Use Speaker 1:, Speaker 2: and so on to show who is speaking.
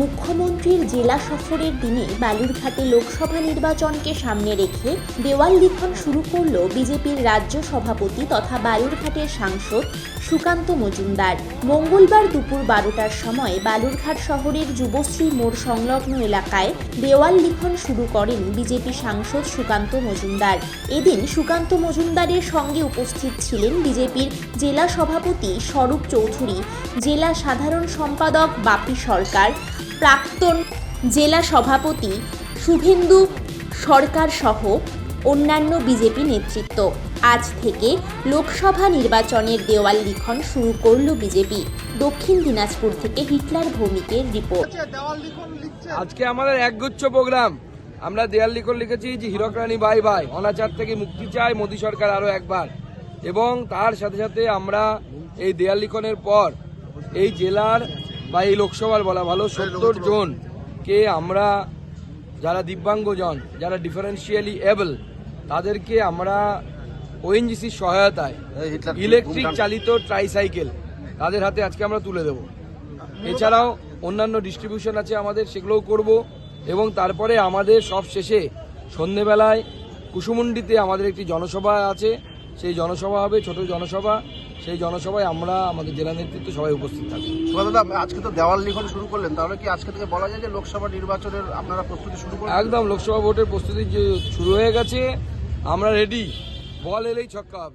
Speaker 1: মুখ্যমন্ত্রীর জেলা সফরের দিনে বালুরঘাটে লোকসভা নির্বাচনকে সামনে রেখে দেওয়াল লিখন শুরু করল বিজেপির রাজ্য সভাপতি তথা বালুরঘাটের সাংসদ সুকান্ত মজুমদার। মঙ্গলবার দুপুর বারোটার সময় বালুরঘাট শহরের যুবশ্রী মোড় সংলগ্ন এলাকায় দেওয়াল লিখন শুরু করেন বিজেপি সাংসদ সুকান্ত মজুমদার। এদিন সুকান্ত মজুমদারের সঙ্গে উপস্থিত ছিলেন বিজেপির জেলা সভাপতি স্বরূপ চৌধুরী, জেলা সাধারণ সম্পাদক বাপি সরকার প্রাক্তন জেলা সভাপতি শুভেন্দু সরকার সহ অন্যান্য বিজেপি নেতৃত্ব। আজ থেকে লোকসভা নির্বাচনের দেওয়াল লিখন শুরু করল বিজেপি। দক্ষিণ দিনাজপুর থেকে হিটলার ভৌমিকের রিপোর্ট।
Speaker 2: আজকে আমাদের একগুচ্ছ প্রোগ্রাম। আমরা দেয়াল লিখন লিখেছি যে হীরক রানী বাই বাই। অনাচার থেকে মুক্তি চাই মোদী সরকার আরও একবার। এবং তার সাথে সাথে আমরা এই দেয়াল লিখনের পর এই জেলার বা এই লোকসভার বলা ভালো সত্তর জন কে আমরা যারা দিব্যাঙ্গজন যারা ডিফারেন্সিয়ালি এবল তাদেরকে আমরা ওএনজিসির সহায়তায় ইলেকট্রিক চালিত ট্রাইসাইকেল তাদের হাতে আজকে আমরা তুলে দেবো। এছাড়াও অন্যান্য ডিস্ট্রিবিউশন আছে আমাদের সেগুলোও করব এবং তারপরে আমাদের সব শেষে সন্ধেবেলায় কুসুমুন্ডিতে আমাদের একটি জনসভা আছে। সেই জনসভা হবে ছোট জনসভা। সেই জনসভায় আমরা আমাদের জেলা নেতৃত্ব সবাই উপস্থিত থাকি
Speaker 3: দাদা আজকে তো দেওয়াল লিখন শুরু করলেন। তাহলে কি আজকে থেকে বলা যায় যে লোকসভা নির্বাচনের আপনারা প্রস্তুতি শুরু করেন
Speaker 2: একদম লোকসভা ভোটের প্রস্তুতি যে শুরু হয়ে গেছে আমরা রেডি বল এলেই ছক্কা হবে।